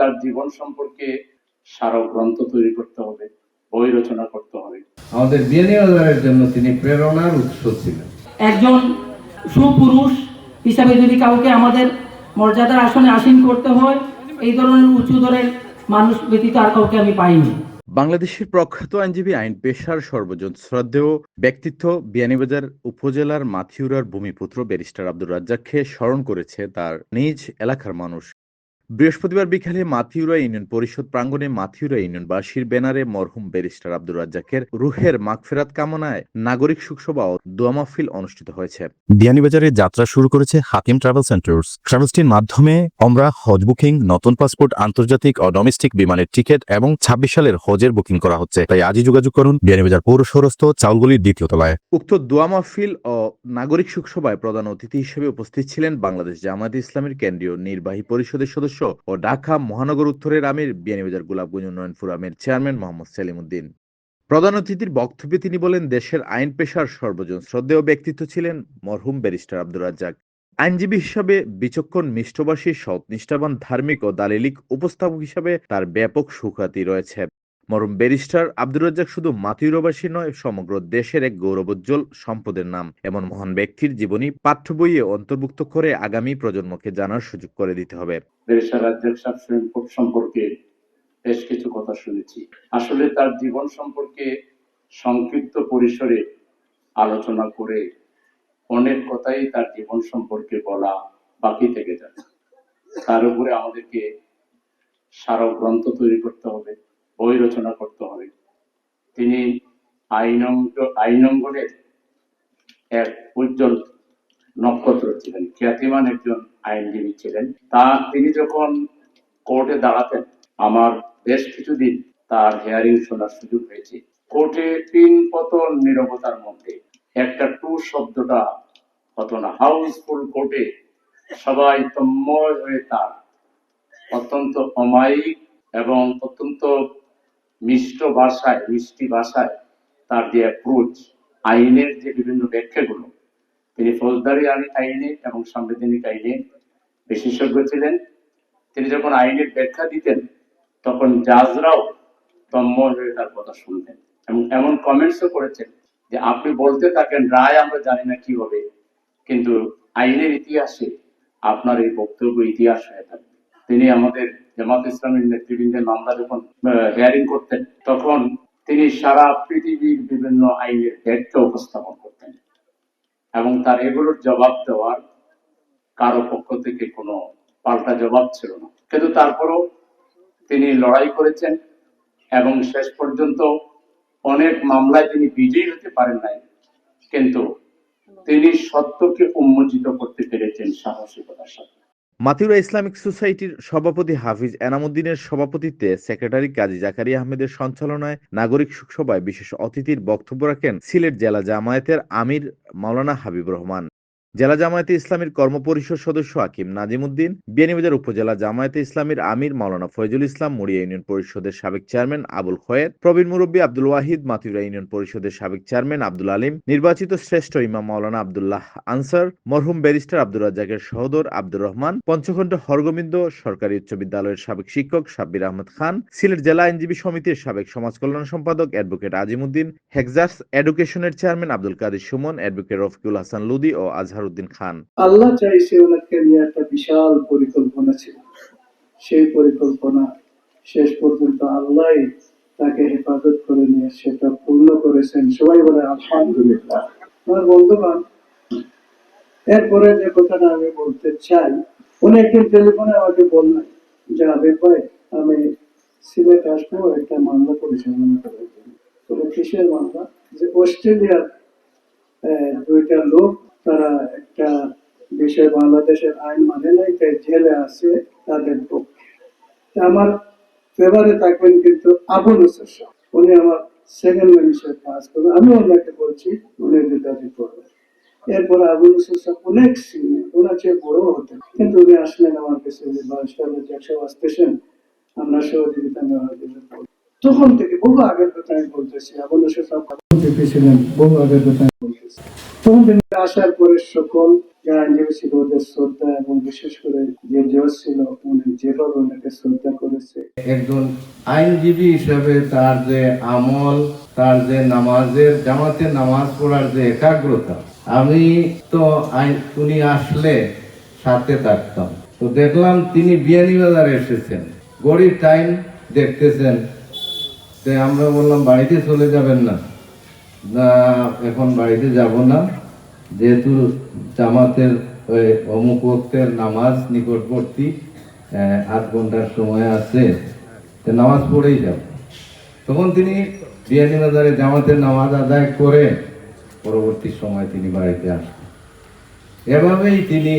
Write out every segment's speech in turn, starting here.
তার জীবন সম্পর্কে স্মারক গ্রন্থ তৈরি করতে হবে বই রচনা করতে হবে। আমাদের বিনিয়োগের জন্য তিনি প্রেরণার উৎস ছিলেন। একজন সুপুরুষ হিসাবে যদি কাউকে আমাদের মর্যাদার আসনে আসীন করতে হয় এই ধরনের উঁচু দরের মানুষ ব্যতীত আর কাউকে আমি পাইনি। বাংলাদেশের প্রখ্যাত আইনজীবী আইন পেশার সর্বজন শ্রদ্ধেয় ব্যক্তিত্ব বিয়ানীবাজার উপজেলার মাথিউরার ভূমিপুত্র ব্যারিস্টার আব্দুর রাজ্জাককে স্মরণ করেছে তার নিজ এলাকার মানুষ। বৃহস্পতিবার বিকালে মাথিউরা ইউনিয়ন পরিষদ প্রাঙ্গণে মাথিউরা ইউনিয়নবাসীর ব্যানারে মরহুম ব্যারিস্টার আব্দুর রাজ্জাকের রুহের মাগফেরাত কামনায় নাগরিক শোকসভা ও দোয়া মাহফিল অনুষ্ঠিত হয়েছে। বিয়ানীবাজারে যাত্রা শুরু করেছে হাকিম ট্রাভেল সেন্টার্স। ট্রাভেলসটির মাধ্যমে আমরা হজ বুকিং নতুন পাসপোর্ট আন্তর্জাতিক ও ডোমেস্টিক বিমানের টিকিট এবং ছাব্বিশ সালের হজের বুকিং করা হচ্ছে। তাই আজই যোগাযোগ করুন বিয়ানীবাজার পৌরসরস্থ চাউলগুলির দ্বিতীয় তলায়। উক্ত দোয়া মাহফিল ও নাগরিক শোকসভায় প্রধান অতিথি হিসেবে উপস্থিত ছিলেন বাংলাদেশ জামায়াতে ইসলামের কেন্দ্রীয় নির্বাহী পরিষদের সদস্য ও ঢাকা মহানগর উত্তরের আমির বিয়ানীবাজার গোলাপগঞ্জ উন্নয়ন ফোরামের চেয়ারম্যান মোহাম্মদ সেলিম উদ্দিন প্রধান অতিথির বক্তব্যে তিনি বলেন, দেশের আইন পেশার সর্বজন শ্রদ্ধেয় ব্যক্তিত্ব ছিলেন মরহুম ব্যারিস্টার আব্দুর রাজ্জাক। আইনজীবী হিসাবে বিচক্ষণ মিষ্টবাসী, সৎ, নিষ্ঠাবান, ধার্মিক ও দালিলিক উপস্থাপক হিসাবে তার ব্যাপক সুখ্যাতি রয়েছে। মরহুম ব্যারিস্টার আব্দুর রাজ্জাক শুধু মাতৃবাসী নয়, সমগ্র দেশের এক গৌরবোজ্জ্বল সম্পদের নাম। এমন মহান ব্যক্তির জীবনী পাঠ্য বইয়ে অন্তর্ভুক্ত করে আগামী প্রজন্মকে জানার সুযোগ করে দিতে হবে। দেশের রাজ্যের সাহেব সম্পর্কে বেশ কিছু কথা শুনেছি। আসলে তার জীবন সম্পর্কে সংক্ষিপ্ত পরিসরে আলোচনা করে অনেক কথাই তার জীবন সম্পর্কে বলা বাকি থেকে যায় তার উপরে আমাদেরকে স্মারক গ্রন্থ তৈরি করতে হবে। বই রচনা করতে হবে। তিনি আইনঙ্গ আইনঙ্গনের এক উজ্জ্বল নক্ষত্র ছিলেন, খ্যাতিমান একজন আইনজীবী ছিলেন। তা, তিনি যখন কোর্টে দাঁড়াতেন, আমার বেশ কিছুদিন তার হেয়ারিং শোনার সুযোগ হয়েছে। কোর্টে তিন পতন নিরবতার মধ্যে একটা টু শব্দটা হতো না। হাউসফুল কোর্টে সবাই তন্ময় হয়ে তার অত্যন্ত অমায়িক এবং অত্যন্ত মিষ্ট ভাষায়, মিষ্টি ভাষায় তার যে অ্যাপ্রোচ আইনের যে বিভিন্ন ব্যাখ্যাগুলো, তিনি ফৌজদারি আইন- আইনে এবং সাংবিধানিক আইনে বিশেষজ্ঞ ছিলেন। তিনি যখন আইনের ব্যাখ্যা দিতেন, তখন জাজরাও তন্ময় হয়ে তার কথা শুনতেন এবং এমন কমেন্টসও করেছেন যে আপনি বলতে থাকেন, রায় আমরা জানি না কি হবে, কিন্তু আইনের ইতিহাসে আপনার এই বক্তব্য ইতিহাস হয়ে থাকবে তিনি আমাদের জামাত ইসলামের নেতৃবৃন্দের মামলা যখন হেয়ারিং করতেন, তখন তিনি সারা পৃথিবীর বিভিন্ন আইনের ব্যাখ্যা উপস্থাপন করতেন। এবং তার এগুলোর জবাব দেওয়ার কারও পক্ষ থেকে কোনো পাল্টা জবাব ছিল না। কিন্তু তারপরও তিনি লড়াই করেছেন এবং শেষ পর্যন্ত অনেক মামলায় তিনি বিজয়ী হতে পারেন নাই, কিন্তু তিনি সত্যকে উন্মোচিত করতে পেরেছেন সাহসিকতার সাথে। মাথিউরা ইসলামিক সোসাইটির সভাপতি হাফিজ এনামুদ্দিনের সভাপতিত্বে সেক্রেটারি কাজী জাকারি আহমেদের সঞ্চালনায় নাগরিক শোকসভায় বিশেষ অতিথির বক্তব্য রাখেন সিলেট জেলা জামায়াতের আমির মাওলানা হাবিব রহমান। জেলা জামায়াতে ইসলামীর কর্মপরিষদ সদস্য হাকিম নাজিমুদ্দিন বিয়ানীবাজার উপজেলা জামায়াতে ইসলামীর আমির মাওলানা ফয়জুল ইসলাম, মুড়িয়া ইউনিয়ন পরিষদের সাবেক চেয়ারম্যান আবুল খয়ের, প্রবীণ মুরব্বী আব্দুল ওয়াহিদ মাথিউরা ইউনিয়ন পরিষদের সাবেক চেয়ারম্যান আব্দুল আলিম, নির্বাচিত শ্রেষ্ঠ ইমাম মাওলানা আব্দুল্লাহ আনসার, মরহুম ব্যারিস্টার আব্দুর রাজ্জাকের সহোদর আব্দুর রহমান, পঞ্চখণ্ড হরগোবিন্দ সরকারি উচ্চ বিদ্যালয়ের সাবেক শিক্ষক সাব্বির আহমদ খান, সিলেট জেলা আইনজীবী সমিতির সাবেক সমাজ কল্যাণ সম্পাদক অ্যাডভোকেট আজিমুদ্দিন হেক্সাস এডুকেশনের চেয়ারম্যান আব্দুল কাদের সুমন, অ্যাডভোকেট রফিকুল হাসান লুদি ও আজহারউদ্দিন খান। আল্লাহ চাইছে ওনাকে নিয়ে একটা বিশাল পরিকল্পনা ছিল। সেই পরিকল্পনা শেষ পর্যন্ত আল্লাহ তাকে হেফাজত করে নিয়ে সেটা পূর্ণ করেছেন। সবাই বলে, আলহামদুলিল্লাহ। বন্ধুগণ, এরপরে যে কথাটা আমি বলতে চাই উনি একদিন টেলিফোনে আমাকে বললেন, যে ভাই, আমি সিলেট আসব, একটা মামলা পরিচালনা করার জন্য। কিসের মামলা? যে অস্ট্রেলিয়ার দুইটা লোক তারা একটা বিষয় বাংলাদেশের আইন মানে নাই, তাই জেলে আছে তাদের পক্ষে। আমার ফেভারে থাকবেন কিন্তু হোসেন শাহ। উনি আমার সেকেন্ড ম্যানেজার কাজ করবেন আমি ওনাকে বলছি, উনি দাবি করবেন। এরপর আবুল হোসেন শাহ অনেক সিনিয়র ওনার চেয়ে বড় হতেন কিন্তু উনি আসলেন আমার কাছে যে বাসটা একশো আসতেছেন আমরা সহযোগিতা নেওয়ার জন্য তখন থেকে বহু আগের কথা আমি বলতেছি। আবুল হোসেন শাহ ছিলেন বহু আগের কথা আসার পরে সকল যে আইনজীবী ছিল ওদের শ্রদ্ধা এবং বিশেষ করে যে জজ ছিল, উনি যেভাবে ওনাকে শ্রদ্ধা করেছে। একজন আইনজীবী তার যে আমল, তার যে নামাজের, জামাতে নামাজ পড়ার যে একাগ্রতা, আমি তো উনি আসলে সাথে থাকতাম। তো দেখলাম তিনি বিয়ানীবাজারে এসেছেন। গরিব টাইম দেখতেছেন। আমরা বললাম, বাড়িতে চলে যাবেন না। না, এখন বাড়িতে যাব না। যেহেতু জামাতের অমুক ওক্তের নামাজ নিকটবর্তী আধ ঘণ্টার সময় আছে নামাজ পড়েই যাব। তখন তিনি বিয়ানীবাজারে জামাতের নামাজ আদায় করে পরবর্তী সময় তিনি বাড়িতে আসেন এভাবেই তিনি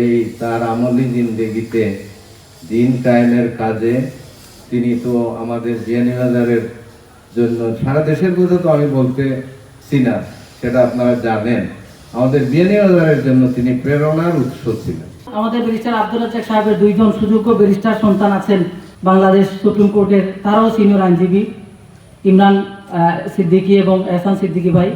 এই তার আমলি জিন্দেগিতে দিন কায়েমের কাজে তিনি তো আমাদের বিয়ানীবাজারের জন্য সারা দেশের কথা তো আমি বলতেছি না সেটা আপনারা জানেন। আমাদের বিয়ানীবাজারের জন্য তিনি প্রেরণার উৎস ছিলেন। আমাদের ব্যারিস্টার আব্দুল রাজ্জাক সাহেবের দুইজন সুযোগ্য ব্যারিস্টার সন্তান আছেন বাংলাদেশ সুপ্রিম কোর্টের, তারাও সিনিয়র আইনজীবী, ইমরান সিদ্দিকী এবং এহসান সিদ্দিকী ভাই।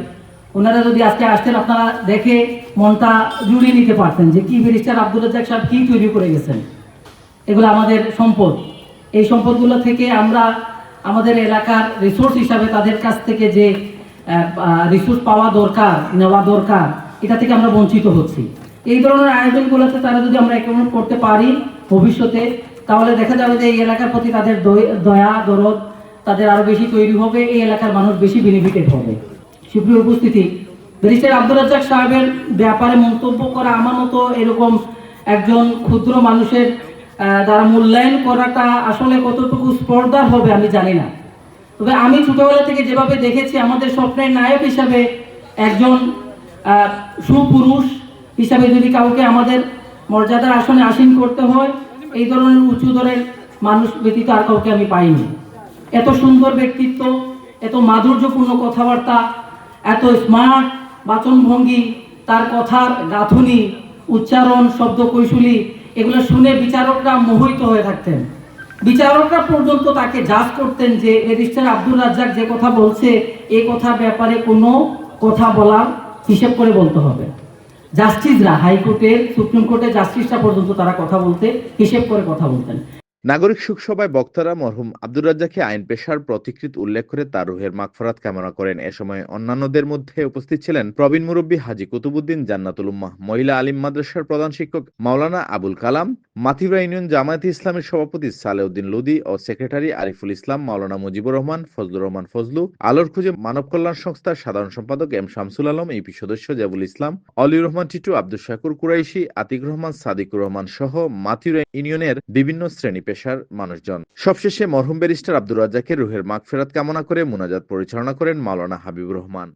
ওনারা যদি আজকে আসতেন, আপনারা দেখে মনটা জুড়িয়ে নিতে পারতেন যে কি ব্যারিস্টার আব্দুল রাজ্জাক সাহেব কি তৈরি করে গেছেন। এগুলো আমাদের সম্পদ। এই সম্পদগুলো থেকে আমরা আমাদের এলাকার রিসোর্স হিসাবে তাদের কাছ থেকে যে রিসোর্স পাওয়া দরকার, নেওয়া দরকার, এটা থেকে আমরা বঞ্চিত হচ্ছি। এই ধরনের আয়োজনগুলোতে তারা যদি আমরা একমত করতে পারি ভবিষ্যতে, তাহলে দেখা যাবে যে এই এলাকার প্রতি তাদের দয়- দরদ তাদের আরও বেশি তৈরি হবে, এই এলাকার মানুষ বেশি বেনিফিটেড হবে। সুপ্রিয় উপস্থিতি, ব্যারিস্টার আব্দুল রাজ্জাক সাহেবের ব্যাপারে মন্তব্য করা আমার মতো এরকম একজন ক্ষুদ্র মানুষের দ্বারা মূল্যায়ন করাটা আসলে কতটুকু স্পর্ধার হবে আমি জানি না। তবে আমি ছোটবেলা থেকে যেভাবে দেখেছি, আমাদের স্বপ্নের নায়ক হিসাবে একজন সুপুরুষ হিসাবে যদি কাউকে আমাদের মর্যাদার আসনে আসীন করতে হয়, এই ধরনের উঁচু দরের মানুষ ব্যতীত আর কাউকে আমি পাইনি। এত সুন্দর ব্যক্তিত্ব, এত মাধুর্যপূর্ণ কথাবার্তা, এত স্মার্ট, বাচনভঙ্গি, তার কথার গাঁথুনি, উচ্চারণ শব্দ কৌশলী এগুলো শুনে বিচারকরা মোহিত হয়ে থাকতেন। বিচারকরা পর্যন্ত তাকে জাজ করতেন যে রেজিস্টার আব্দুল রাজ্জাক যে কথা বলছে, এ কথা ব্যাপারে কোনো কথা বলার হিসেব করে বলতে হবে। জাস্টিসরা হাইকোর্টের সুপ্রিম কোর্টের জাস্টিসরা পর্যন্ত তারা কথা বলতে, হিসেব করে কথা বলতেন। নাগরিক সুখ সভায় বক্তারা মরহুম আব্দুর রাজ্জাকে আইন পেশার প্রতিকৃত উল্লেখ করে তার রুহের মাগফরাত কামনা করেন। এ সময় অন্যান্যদের মধ্যে উপস্থিত ছিলেন প্রবীণ মুরব্বী হাজি কুতুবুদ্দিন জান্নাতুল উম্মাহ, মহিলা আলিম মাদ্রাসার প্রধান শিক্ষক মাওলানা আবুল কালাম মাথিরা ইউনিয়ন জামায়াতে ইসলামের সভাপতি সালেউদ্দিন লুদি ও সেক্রেটারি আরিফুল ইসলাম, মাওলানা মুজিবুর রহমান, ফজলুর রহমান ফজলু, আলোর খুঁজে মানব কল্যাণ সংস্থার সাধারণ সম্পাদক এম শামসুল আলম ইপি সদস্য জাবুল ইসলাম, অলিউর রহমান টিটু, আব্দুল শাকুর কুরাইশি আতিক রহমান, সাদিকুর রহমান সহ মাথিরা ইউনিয়নের বিভিন্ন শ্রেণি পেশার মানুষজন। সবশেষে মরহুম ব্যারিস্টার আব্দুর রাজ্জাকের রুহের মাগফেরাত কামনা করে মুনাজাত পরিচালনা করেন মাওলানা হাবিবুর রহমান।